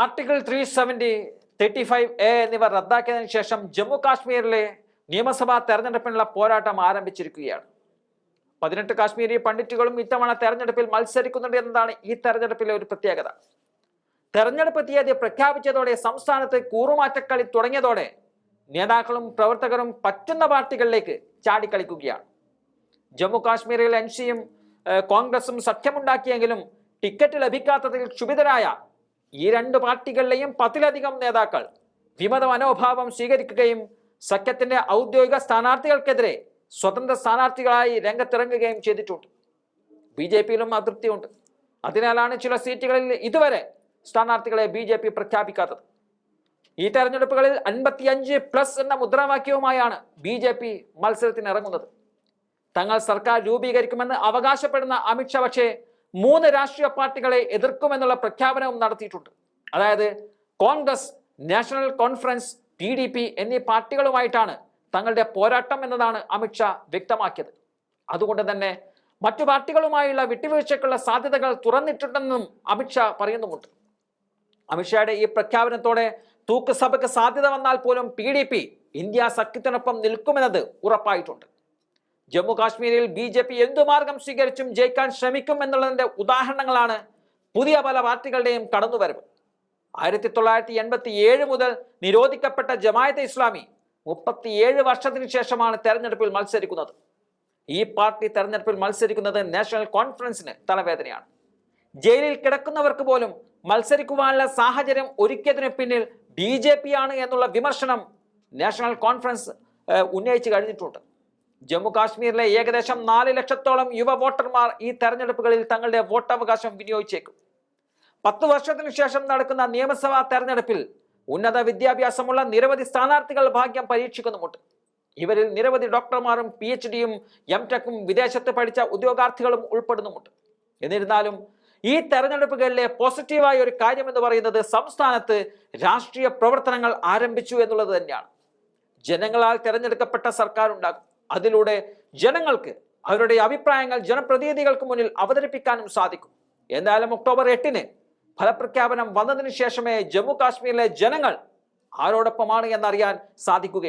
Article three seventy thirty five A എന്നിവ റദ്ദാക്കിയതിനു ശേഷം ജമ്മു കാശ്മീരിലെ നിയമസഭാ തെരഞ്ഞെടുപ്പിനുള്ള പോരാട്ടം ആരംഭിച്ചിരിക്കുകയാണ്. പതിനെട്ട് കാശ്മീരി പണ്ഡിറ്റുകളും ഇത്തവണ തെരഞ്ഞെടുപ്പിൽ മത്സരിക്കുന്നുണ്ട് എന്നതാണ് ഈ തെരഞ്ഞെടുപ്പിലെ ഒരു പ്രത്യേകത. തെരഞ്ഞെടുപ്പ് തീയതി പ്രഖ്യാപിച്ചതോടെ സംസ്ഥാനത്ത് കൂറുമാറ്റക്കളി തുടങ്ങിയതോടെ നേതാക്കളും പ്രവർത്തകരും പറ്റുന്ന പാർട്ടികളിലേക്ക് ചാടിക്കളിക്കുകയാണ്. ജമ്മു കാശ്മീരിൽ എൻ സിയും കോൺഗ്രസും സഖ്യമുണ്ടാക്കിയെങ്കിലും ടിക്കറ്റ് ലഭിക്കാത്തതിൽ ക്ഷുഭിതരായ ഈ രണ്ട് പാർട്ടികളിലെയും പത്തിലധികം നേതാക്കൾ വിമത മനോഭാവം സ്വീകരിക്കുകയും സഖ്യത്തിന്റെ ഔദ്യോഗിക സ്ഥാനാർത്ഥികൾക്കെതിരെ സ്വതന്ത്ര സ്ഥാനാർത്ഥികളായി രംഗത്തിറങ്ങുകയും ചെയ്തിട്ടുണ്ട്. ബി ജെ പിയിലും അതൃപ്തിയുണ്ട്. അതിനാലാണ് ചില സീറ്റുകളിൽ ഇതുവരെ സ്ഥാനാർത്ഥികളെ ബി ജെ പി പ്രഖ്യാപിക്കാത്തത്. ഈ തെരഞ്ഞെടുപ്പുകളിൽ അൻപത്തിയഞ്ച് പ്ലസ് എന്ന മുദ്രാവാക്യവുമായാണ് ബി ജെ പി മത്സരത്തിനിറങ്ങുന്നത്. തങ്ങൾ സർക്കാർ രൂപീകരിക്കുമെന്ന് അവകാശപ്പെടുന്ന അമിത്ഷാ പക്ഷേ മൂന്ന് രാഷ്ട്രീയ പാർട്ടികളെ എതിർക്കുമെന്നുള്ള പ്രഖ്യാപനവും നടത്തിയിട്ടുണ്ട്. അതായത് Congress National Conference P D P എന്നീ പാർട്ടികളുമായിട്ടാണ് തങ്ങളുടെ പോരാട്ടം എന്നതാണ് അമിത്ഷാ വ്യക്തമാക്കിയത്. അതുകൊണ്ട് തന്നെ മറ്റു പാർട്ടികളുമായുള്ള വിട്ടുവീഴ്ചയ്ക്കുള്ള സാധ്യതകൾ തുറന്നിട്ടുണ്ടെന്നും അമിത്ഷാ പറയുന്നുമുണ്ട്. അമിത്ഷായുടെ ഈ പ്രഖ്യാപനത്തോടെ തൂക്കുസഭയ്ക്ക് സാധ്യത വന്നാൽ പോലും പി ഇന്ത്യ സഖ്യത്തിനൊപ്പം നിൽക്കുമെന്നത് ഉറപ്പായിട്ടുണ്ട്. ജമ്മു കാശ്മീരിൽ ബി ജെ പി എന്തു മാർഗം സ്വീകരിച്ചും ജയിക്കാൻ ശ്രമിക്കും എന്നുള്ളതിന്റെ ഉദാഹരണങ്ങളാണ് പുതിയ പല പാർട്ടികളുടെയും കടന്നുവരവ്. ആയിരത്തി തൊള്ളായിരത്തി എൺപത്തി ഏഴ് മുതൽ നിരോധിക്കപ്പെട്ട ജമായത്തെ ഇസ്ലാമി മുപ്പത്തിയേഴ് വർഷത്തിന് ശേഷമാണ് തെരഞ്ഞെടുപ്പിൽ മത്സരിക്കുന്നത്. ഈ പാർട്ടി തെരഞ്ഞെടുപ്പിൽ മത്സരിക്കുന്നത് നാഷണൽ കോൺഫറൻസിന് തലവേദനയാണ്. ജയിലിൽ കിടക്കുന്നവർക്ക് പോലും മത്സരിക്കുവാനുള്ള സാഹചര്യം ഒരുക്കിയതിന് പിന്നിൽ ബി ജെ പി ആണ് എന്നുള്ള വിമർശനം നാഷണൽ കോൺഫറൻസ് ഉന്നയിച്ചു കഴിഞ്ഞിട്ടുണ്ട്. ജമ്മു കാശ്മീരിലെ ഏകദേശം നാല് ലക്ഷത്തോളം യുവ വോട്ടർമാർ ഈ തെരഞ്ഞെടുപ്പുകളിൽ തങ്ങളുടെ വോട്ടവകാശം വിനിയോഗിച്ചേക്കും. പത്ത് വർഷത്തിനു ശേഷം നടക്കുന്ന നിയമസഭാ തെരഞ്ഞെടുപ്പിൽ ഉന്നത വിദ്യാഭ്യാസമുള്ള നിരവധി സ്ഥാനാർത്ഥികൾ ഭാഗ്യം പരീക്ഷിക്കുന്നുമുണ്ട്. ഇവരിൽ നിരവധി ഡോക്ടർമാരും പി എച്ച് ഡിയും എം ടെക്കും വിദേശത്ത് പഠിച്ച ഉദ്യോഗാർത്ഥികളും ഉൾപ്പെടുന്നുമുണ്ട്. എന്നിരുന്നാലും ഈ തെരഞ്ഞെടുപ്പുകളിലെ പോസിറ്റീവായ ഒരു കാര്യം എന്ന് പറയുന്നത് സംസ്ഥാനത്ത് രാഷ്ട്രീയ പ്രവർത്തനങ്ങൾ ആരംഭിച്ചു എന്നുള്ളത് തന്നെയാണ്. ജനങ്ങളാൽ തിരഞ്ഞെടുക്കപ്പെട്ട സർക്കാർ ഉണ്ടാകും അതിലൂടെ ജനങ്ങൾക്ക് അവരുടെ അഭിപ്രായങ്ങൾ ജനപ്രതിനിധികൾക്ക് മുന്നിൽ അവതരിപ്പിക്കാനും സാധിക്കും. എന്തായാലും ഒക്ടോബർ എട്ടിന് ഫലപ്രഖ്യാപനം വന്നതിന് ശേഷമേ ജമ്മു കാശ്മീരിലെ ജനങ്ങൾ ആരോടൊപ്പമാണ് എന്നറിയാൻ സാധിക്കുകയുള്ളൂ.